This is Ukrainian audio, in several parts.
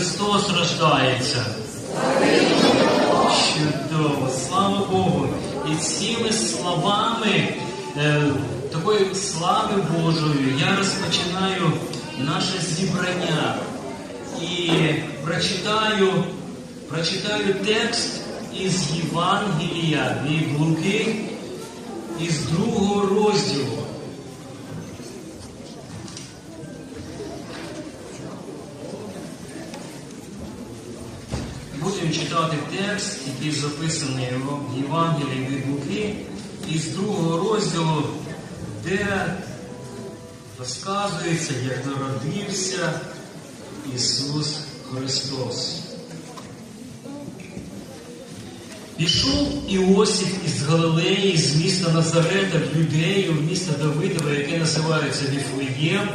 Христос рождається. Чудово, слава Богу. І цими словами, е, такої слави Божої, я розпочинаю наше зібрання і прочитаю, прочитаю текст із Євангелія від Луки із другого розділу. Читати текст, який записаний в Євангелії від Луки, із другого розділу, де розказується, як народився Ісус Христос. Пішов Іосиф із Галилеї, з міста Назарета в Юдею, в місто Давидове, яке називається Віфлеєм,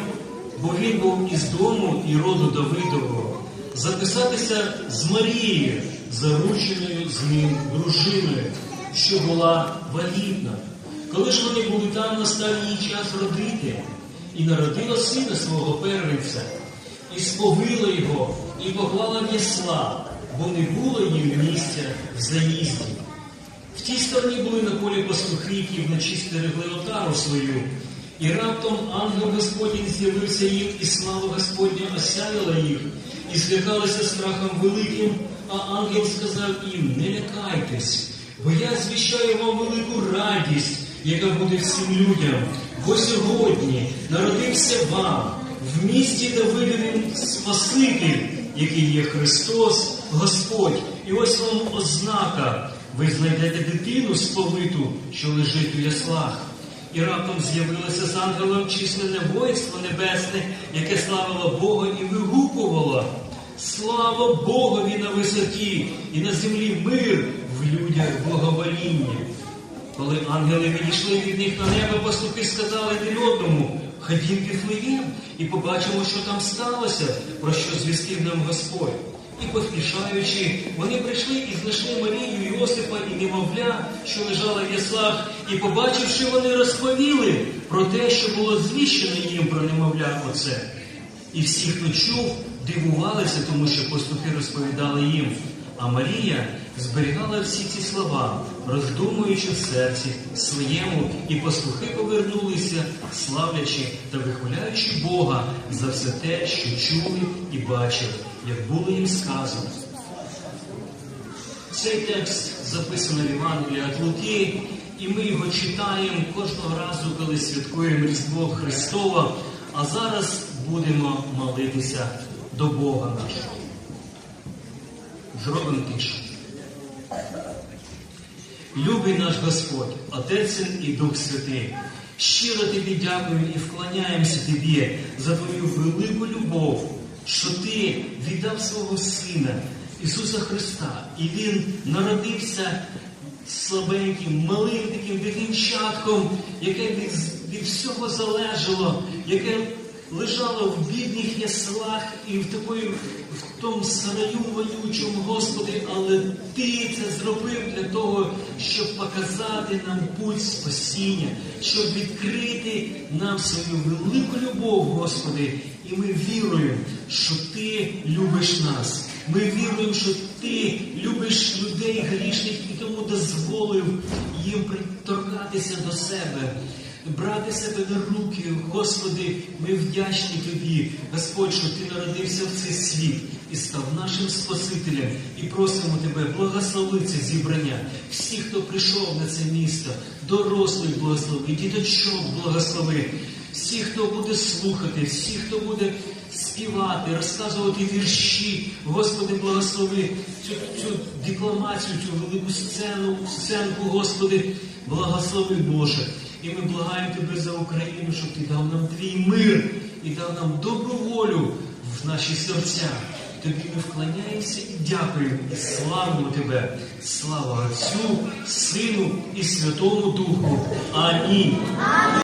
бо він був із дому і роду Давидового, записатися з Марією, зарученою з ним дружиною, що була вагітна. Коли ж вони були там, настав її час родити, і народила сина свого первенця, і сповила його, і поклала в бо не було їм місця в заїзді. В тій стороні були на полі пастухи, які вночі стерегли отару свою, і раптом ангел Господній з'явився їм, і слава Господня осяяла їх, і злякалися страхом великим, а ангел сказав їм: Не лякайтесь, бо я звіщаю вам велику радість, яка буде всім людям. Бо сьогодні народився вам в місті Давидовім Спаситель, який є Христос, Господь. І ось вам ознака. Ви знайдете дитину сповиту, що лежить у яслах. І раптом з'явилося з ангелом численне воїнство небесне, яке славило Бога і вигукувало. Слава Богові на висоті, і на землі мир в людях благовоління. Коли ангели відійшли від них на небо, пастухи сказали один одному, ходім Віфлеєм і побачимо, що там сталося, про що звістив нам Господь. І поспішаючи, вони прийшли і знайшли Марію, Йосипа немовля, що лежала в яслах, і, побачивши, вони розповіли про те, що було звіщено їм про немовля оце. І всі, хто чув, дивувалися, тому що пастухи розповідали їм. А Марія зберігала всі ці слова, роздумуючи в серці своєму, і пастухи повернулися, славлячи та вихваляючи Бога за все те, що чули і бачили, як було їм сказано. Цей текст записано в Євангелії від Луки, і ми його читаємо кожного разу, коли святкуємо Різдво Христова, а зараз будемо молитися до Бога нашого. Зробимо тишу. Любий наш Господь, Отець і Дух Святий, щиро тобі дякую і вклоняємося тобі за твою велику любов, що ти віддав свого Сина Ісуса Христа, і Він народився слабеньким, малим таким дитинчатком, яке від, від всього залежало, яке лежало в бідних яслах і в такої, в тому сараю вонючому, Господи, але Ти це зробив для того, щоб показати нам путь спасіння, щоб відкрити нам свою велику любов, Господи, і ми віруємо, що Ти любиш нас. Ми віруємо, що Ти любиш людей грішних і тому дозволив їм приторкатися до себе брати себе на руки, Господи, ми вдячні Тобі, Господь, що Ти народився в цей світ і став нашим Спасителем. І просимо Тебе, благослови це зібрання. Всі, хто прийшов на це місто, дорослих благослови, діточок благослови, всі, хто буде слухати, всі, хто буде співати, розказувати вірші, Господи, благослови цю, цю декламацію, цю велику сцену, сценку, Господи, благослови Боже. І ми благаємо Тебе за Україну, щоб Ти дав нам твій мир і дав нам добру волю в наші серця. Тобі ми вклоняємося і дякуємо, і славимо Тебе. Слава Отцю, Сину і Святому Духу. Амінь.